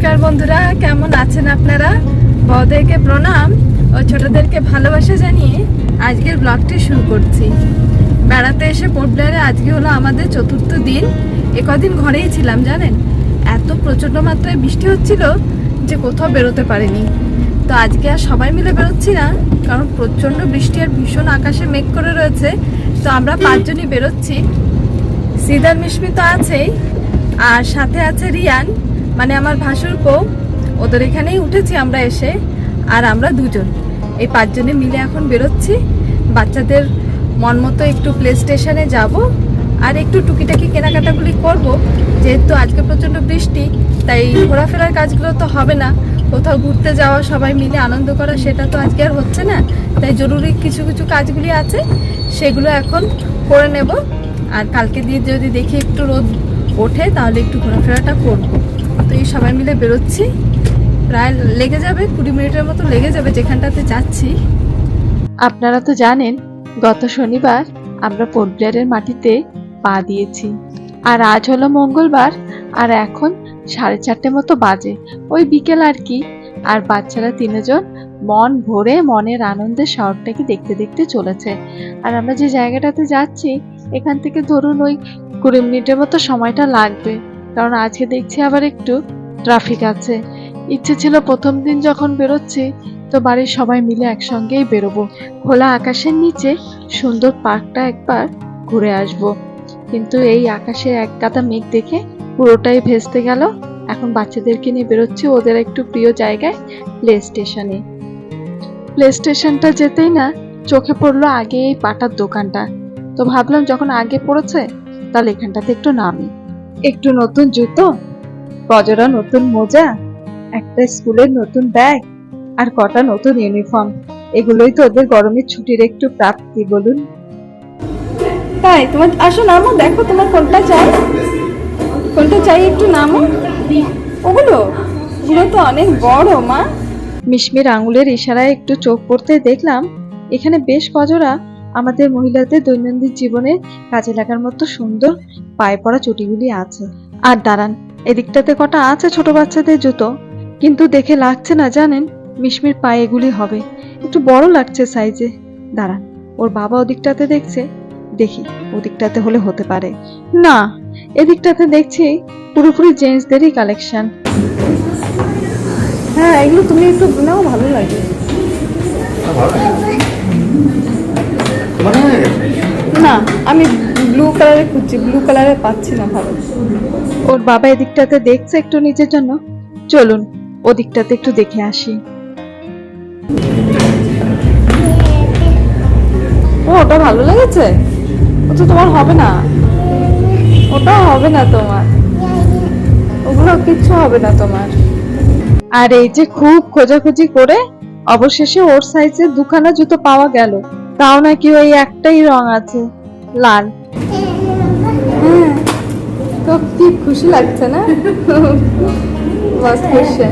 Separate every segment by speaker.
Speaker 1: বন্ধুরা, কেমন আছেন আপনারা? বড়দেরকে প্রণাম ও ছোটদেরকে ভালোবাসা জানিয়ে আজকের ব্লগটি শুরু করছি। বেড়াতে এসে পোর্ট ব্লেয়ারে আজকে হলো আমাদের চতুর্থ দিন। এ কদিন ঘরেই ছিলাম, জানেন? এত প্রচণ্ড মাত্রায় বৃষ্টি হচ্ছিল যে কোথাও বেরোতে পারিনি। তো আজকে আর সবাই মিলে বেরোচ্ছি না, কারণ প্রচণ্ড বৃষ্টি আর ভীষণ আকাশে মেঘ করে রয়েছে। তো আমরা পাঁচজনই বেরোচ্ছি। সিদার মিশমি তো আছেই, আর সাথে আছে রিয়ান। মানে আমার ভাসুর বউ, ওদের এখানেই উঠেছি আমরা এসে, আর আমরা দুজন। এই পাঁচজনে মিলে এখন বেরোচ্ছি। বাচ্চাদের মন মতো একটু প্লে স্টেশনে যাব, আর একটু টুকিটাকি কেনাকাটাগুলি করব। যেহেতু আজকে প্রচণ্ড বৃষ্টি, তাই ঘোরাফেরার কাজগুলো তো হবে না। কোথাও ঘুরতে যাওয়া, সবাই মিলে আনন্দ করা, সেটা তো আজকে আর হচ্ছে না। তাই জরুরি কিছু কিছু কাজগুলি আছে, সেগুলো এখন করে নেব। আর কালকে দিয়ে যদি দেখি একটু রোদ ওঠে, তাহলে একটু ঘোরাফেরাটা করব। তো এই সবাই মিলে বেরোচ্ছি। প্রায় লেগে যাবে, কুড়ি মিনিটের মতো লেগে যাবে যেখানটাতে যাচ্ছি।
Speaker 2: আপনারা তো জানেন, গত শনিবার আমরা পোর্ট মাটিতে পা দিয়েছি। আর আজ হলো মঙ্গলবার, আর এখন সাড়ে চারটে মতো বাজে। ওই বিকেল আর কি, আর বাচ্চারা তিনজন মন ভরে, মনের আনন্দে শহরটাকে দেখতে দেখতে চলেছে। আর আমরা যে জায়গাটাতে যাচ্ছি, এখান থেকে ধরুন ওই কুড়ি মিনিটের মতো সময়টা লাগবে। কারণ আজকে দেখছি আবার একটু ট্রাফিক আছে। ইচ্ছে ছিল প্রথম দিন যখন বেরোচ্ছি, তো বাড়ির সবাই মিলে একসঙ্গেই বেরোবো। খোলা আকাশের নিচে সুন্দর পার্কটা একবার ঘুরে আসব। কিন্তু এই আকাশে এক গাদা মেঘ দেখে পুরোটাই ভেস্তে গেল। এখন বাচ্চাদেরকে নিয়ে বেরোচ্ছি, ওদের একটু প্রিয় জায়গায় প্লে স্টেশনে প্লে স্টেশনটা যেতেই না, চোখে পড়ল আগে এই পাটার দোকানটা। তো ভাবলাম যখন আগে পড়েছে, তাহলে এখানটাতে একটু নামি। একটু নতুন জুতো কজরা নতুন মোজা একটা স্কুলের নতুন ব্যাগ আর কটা নতুন ইউনিফর্ম। এগুলোই তো ওদের গরমের ছুটির একটু প্রাপ্তি বলুন।
Speaker 1: তাই তোমার আসো নামো দেখো তোমার কোনটা চাই। কোনটা চাই একটু নামো। ওগুলো? ওগুলো তো অনেক বড় মা।
Speaker 2: মিশমির আঙুলের ইশারায় একটু চোখ পড়তে দেখলাম এখানে বেশ কজরা আমাদের মহিলাদের দৈনন্দিন জীবনে কাজে লাগার মতো সুন্দর পায়ে পড়া চটিগুলি আছে। আর দাঁড়ান এদিকটাতে কটা আছে ছোট বাচ্চাদের জুতো। কিন্তু দেখে লাগছে না জানেন? মিশমির পায়ে এগুলি হবে। একটু বড় লাগছে সাইজে। দাঁড়ান ওর বাবা ওদিকটাতে দেখছে। দেখি ওদিকটাতে হলে হতে পারে। না এদিকটাতে দেখছি পুরোপুরি জেন্টসদেরই কালেকশন।
Speaker 1: হ্যাঁ এগুলো তুমি একটু নাও ভালো লাগে। না আমি ব্লু কালারে খুঁজছি ব্লু কালারে পাচ্ছি না ভালো।
Speaker 2: ওর বাবা এদিকটাতে দেখছে একটু নিজের জন্য। চলুন ওদিকটাতে একটু দেখে আসি।
Speaker 1: ও ওটা ভালো লেগেছে? ও তো তোমার হবে না। ওটা হবে না তোমার। ওগুলো কিচ্ছু হবে না তোমার।
Speaker 2: আর এই যে খুব খোঁজাখুঁজি করে অবশেষে ওর সাইজে দুখানা জুতো পাওয়া গেল। তাও নাকি ওই একটাই রং আছে। লাল
Speaker 1: হ্যাঁ তো কি খুশি লাগছে না बस खुश है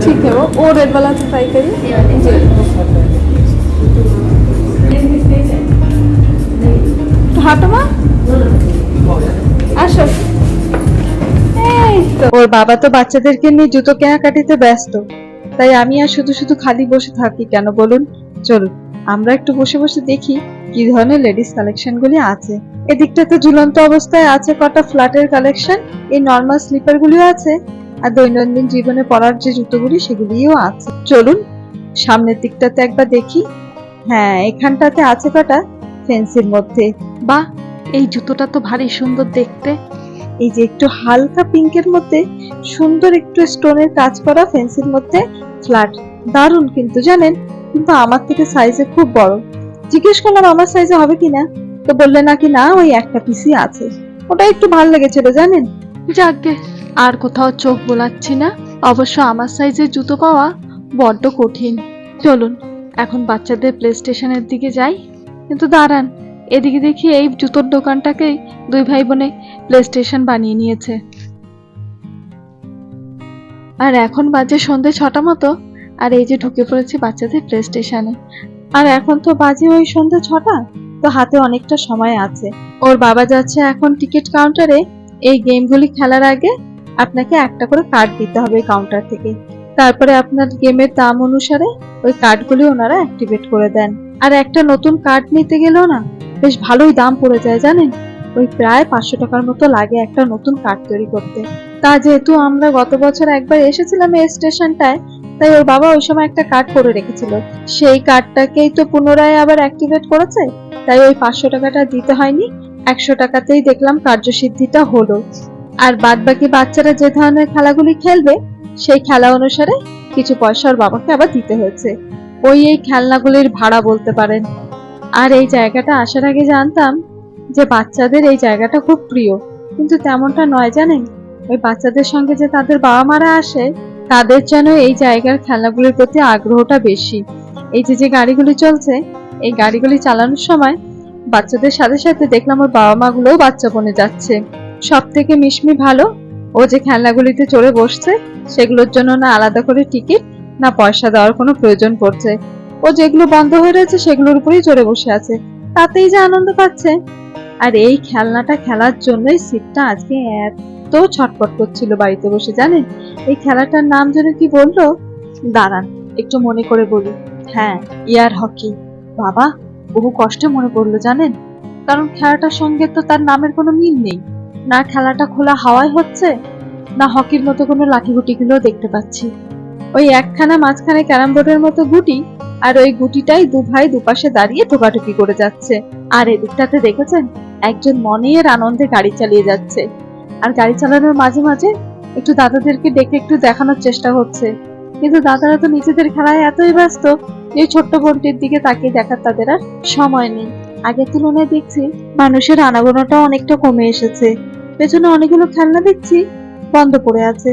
Speaker 1: ठीक है वो और रेड वाला ट्राई करिए जी হাঁটো মা আসো এই তো
Speaker 2: ওর বাবা তো বাচ্চাদেরকে নিয়ে জুতো কেনাকাটিতে ব্যস্ত তাই আমি আর শুধু শুধু খালি বসে থাকি কেন বলুন চলুন আমরা একটু বসে বসে দেখি কি ধরনের লেডিস কালেকশন গুলি আছে। এদিকটাতে ঝুলন্ত অবস্থায় আছে কটা ফ্ল্যাটের কালেকশন, এই নর্মাল স্লিপার গুলিও আছে, আর দৈনন্দিন জীবনে পরার যে জুতোগুলি সেগুলিও আছে। চলুন, সামনের দিকটাতে একবার দেখি। হ্যাঁ এখানটাতে আছে কটা ফেন্সির মধ্যে। বা এই জুতোটা তো ভারী সুন্দর দেখতে। এই যে একটু হালকা পিঙ্কের মধ্যে, সুন্দর একটু স্টোনের কাজ করা ফেন্সির মধ্যে ফ্ল্যাট। দারুণ কিন্তু, জানেন? কিন্তু আমার থেকে সাইজে খুব বড়। জিজ্ঞেস করলাম, আমার সাইজে হবে কিনা তো বললে নাকি না, ওই একটা পিসি আছে। ওটা একটু ভালো লেগেছিল জানেন? যাকে, আর কোথাও চোখ বোলাচ্ছি না। অবশ্য আমার সাইজের জুতো পাওয়া বড্ড কঠিন। চলুন, এখন বাচ্চাদের প্লে স্টেশনের দিকে যাই। কিন্তু দাঁড়ান, এদিকে দেখি এই জুতোর দোকানটাকেই দুই ভাই বোনে প্লে স্টেশন বানিয়ে নিয়েছে। আর এখন বাজে সন্ধে ছটা মতো। আর এই যে ঢুকে পড়েছি বাচ্চাদের প্লে স্টেশনে আর এখন তো বাজে ওই সন্ধ্যে ছটা, তো হাতে অনেকটা সময় আছে। ওর বাবা যাচ্ছে এখন টিকিট কাউন্টারে, এই গেমগুলি খেলার আগে আপনাকে একটা করে কার্ড দিতে হবে কাউন্টার থেকে। তারপরে আপনার গেমের দাম অনুসারে ওই কার্ডগুলি ওনারা অ্যাক্টিভেট করে দেন। আর একটা নতুন কার্ড নিতে গেলেও না, বেশ ভালোই দাম পড়ে যায় জানেন? ওই প্রায় পাঁচশো টাকার মতো লাগে একটা নতুন কার্ড তৈরি করতে। তা যেহেতু আমরা গত বছর একবার এসেছিলাম এই স্টেশনটায় তাই ওর বাবা ওই সময় একটা কার্ড করে রেখেছিল। সেই কার্ডটাকেই তো পুনরায় আবার অ্যাক্টিভেট করেছে? তাই ওই পাঁচশো টাকাটা দিতে হয়নি। একশো টাকাতেই দেখলাম কার্যসিদ্ধিটা হলো। আর বাদ বাকি বাচ্চারা যে ধরনের খেলাগুলি খেলবে, সেই খেলা অনুসারে কিছু পয়সা ওর বাবাকে আবার দিতে হয়েছে। ওই এই খেলনাগুলির ভাড়া বলতে পারেন। আর এই জায়গাটা আসার আগে জানতাম যে বাচ্চাদের এই জায়গাটা খুব প্রিয়। কিন্তু তেমনটা নয় জানেন? ওই বাচ্চাদের সঙ্গে যে তাদের বাবা মারা আসে তাদের যেন এই জায়গার খেলনাগুলির প্রতি আগ্রহটা বেশি। এই যে যে গাড়িগুলি চলছে, এই গাড়িগুলি চালানোর সময় বাচ্চাদের সাথে সাথে দেখলাম ওর বাবা মা গুলোও বাচ্চা বনে যাচ্ছে। সব থেকে মিশমি ভালো, ও যে খেলনাগুলিতে চড়ে বসছে, সেগুলোর জন্য না আলাদা করে টিকিট, না পয়সা দেওয়ার কোনো প্রয়োজন পড়ছে। ও যেগুলো বন্ধ হয়ে রয়েছে, সেগুলোর উপরেই চড়ে বসে আছে। তাতেই যে আনন্দ পাচ্ছে। আর এই খেলনাটা খেলার জন্যই সিটটা আজকে এত ছটপট করছিল বাড়িতে বসে, জানেন? এই খেলাটার নাম যেন কি বলল? দাঁড়ান, একটু মনে করে বলি। হ্যাঁ ইয়ার হকি। বাবা, বহু কষ্টে মনে পড়ল, জানেন? কারণ খেলাটার সঙ্গে তো তার নামের কোনো মিল নেই। না খেলাটা খোলা হাওয়ায় হচ্ছে, না হকির মতো কোনো লাঠি গুটিগুলো দেখতে পাচ্ছি। ওই একখানা মাঝখানে ক্যারাম বোর্ডের মতো গুটি, আর ওই গুটিটাই দু ভাই দুপাশে দাঁড়িয়ে ঠোকাঠুকি করে যাচ্ছে। আর এদিকটাতে দেখেছেন? একজন মনের আনন্দে গাড়ি চালিয়ে যাচ্ছে। আর গাড়ি চালানোর মাঝে মাঝে একটু দাদাদেরকে ডেকে একটু দেখানোর চেষ্টা হচ্ছে। কিন্তু দাদারা তো নিজেদের খেলায় এতই ব্যস্ত যে ছোট্ট বোনটির দিকে তাকিয়ে দেখার তাদের আর সময় নেই। আগের তুলনায় দেখছি মানুষের আনাগোনাটাও অনেকটা কমে এসেছে। পেছনে অনেকগুলো খেলনা দেখছি, বন্ধ পড়ে আছে।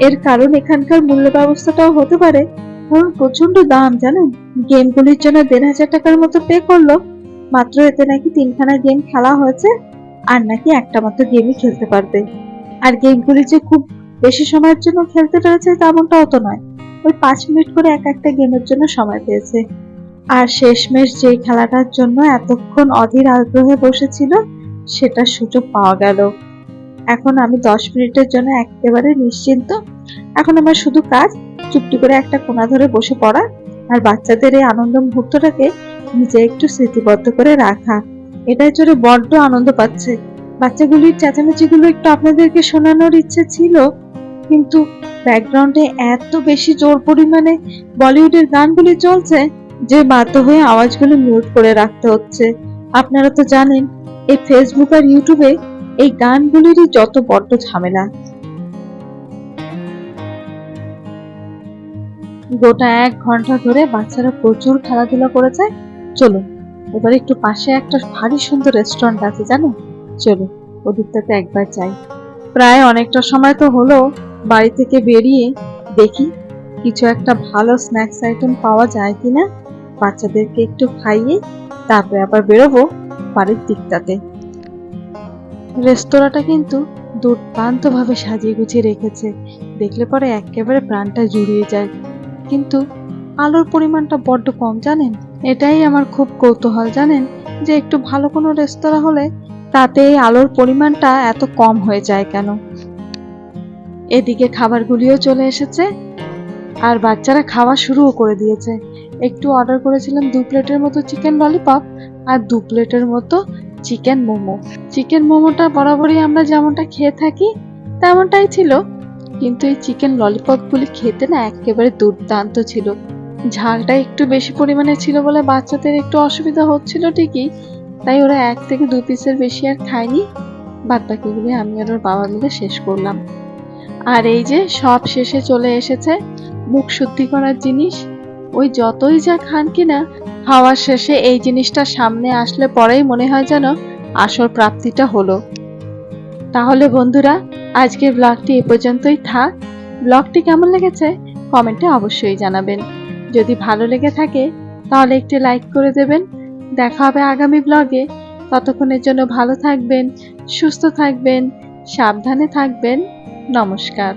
Speaker 2: এর কারণ এখানকার মূল্য ব্যবস্থাটাও হতে পারে। কারণ প্রচণ্ড দাম, জানেন? গেমগুলির জন্য দেড় হাজার টাকার মতো পে করল। মাত্র এতে নাকি তিনখানা গেম খেলা হয়েছে। আর নাকি একটা মাত্র গেমই খেলতে পারবে। আর গেমগুলি যে খুব বেশি সময়ের জন্য খেলতে রয়েছে তেমনটাও তো নয়। ওই পাঁচ মিনিট করে এক একটা গেমের জন্য সময় পেয়েছে। আর শেষমেশ যে খেলাটার জন্য এতক্ষণ অধীর আগ্রহে বসেছিল সেটার সুযোগ পাওয়া গেল। এখন আমি দশ মিনিটের জন্য একেবারে নিশ্চিন্ত। এখন আমার শুধু কাজ, চুপটি করে একটা কোণা ধরে বসে পড়া আর বাচ্চাদের এই আনন্দ মুহূর্তটাকে নিজে একটু স্মৃতিবদ্ধ করে রাখা। এটাই জোরে বড্ড আনন্দ পাচ্ছে। বাচ্চাগুলির চেঁচামেচিগুলো একটু আপনাদেরকে শোনানোর ইচ্ছে ছিল, কিন্তু ব্যাকগ্রাউন্ডে এত বেশি জোর পরিমাণে বলিউডের গানগুলি চলছে যে বাধ্য হয়ে আওয়াজগুলো মিউট করে রাখতে হচ্ছে। আপনারা তো জানেন, এই ফেসবুক আর ইউটিউবে এই গানগুলিরই যত বড্ড ঝামেলা। গোটা এক ঘণ্টা ধরে বাচ্চারা প্রচুর খেলাধুলা করেছে। চলুন এবার একটু পাশে একটা ভারী সুন্দর রেস্টুরেন্ট আছে, জানো? চলুন ওদিকটাতে একবার যাই। প্রায় অনেকটা সময় তো হলো, বাড়ি থেকে বেরিয়ে দেখি কিছু একটা ভালো স্ন্যাক্স আইটেম পাওয়া যায় কিনা। বাচ্চাদেরকে একটু খাইয়ে তারপরে আবার বেরোবো বাড়ির দিকটাতে। রেস্তোরাঁটা কিন্তু দুর্দান্তভাবে সাজিয়ে গুছিয়ে রেখেছে। দেখলে পরে একেবারে প্রাণটা জুড়িয়ে যায়। কিন্তু আলোর পরিমাণটা বড্ড কম, জানেন? এটাই আমার খুব কৌতূহল, জানেন? যে একটু ভালো কোনো রেস্তোরাঁ হলে তাতে আলোর পরিমাণটা এত কম হয়ে যায় কেন? এদিকে খাবারগুলিও চলে এসেছে আর বাচ্চারা খাওয়া শুরুও করে দিয়েছে। একটু অর্ডার করেছিলাম দু প্লেটের মতো চিকেন ললিপপ আর দু প্লেটের মতো চিকেন মোমো। চিকেন মোমোটা বরাবরই আমরা যেমনটা খেয়ে থাকি, তেমনটাই ছিল। কিন্তু এই চিকেন ললিপপগুলি খেতে না একেবারে দুর্দান্ত ছিল। ঝালটা একটু বেশি পরিমাণে ছিল বলে বাচ্চাদের একটু অসুবিধা হচ্ছিল ঠিকই, তাই ওরা এক থেকে দু পিসের বেশি আর খায়নি। বাদ বাকিগুলি আমি আর ওর বাবা মিলে শেষ করলাম। আর এই যে সব শেষে চলে এসেছে মুখ শুদ্ধি করার জিনিস। ওই যতই যা খান কিনা, খাওয়ার শেষে এই জিনিসটা সামনে আসলে পরেই মনে হয় যেন আসল প্রাপ্তিটা হলো। তাহলে বন্ধুরা, আজকের ব্লগটি এ পর্যন্তই থাক। ব্লগটি কেমন লেগেছে? কমেন্টে অবশ্যই জানাবেন। যদি ভালো লেগে থাকে, তাহলে একটু লাইক করে দেবেন। দেখা হবে আগামী ব্লগে ততক্ষণের জন্য ভালো থাকবেন, সুস্থ থাকবেন, সাবধানে থাকবেন। নমস্কার।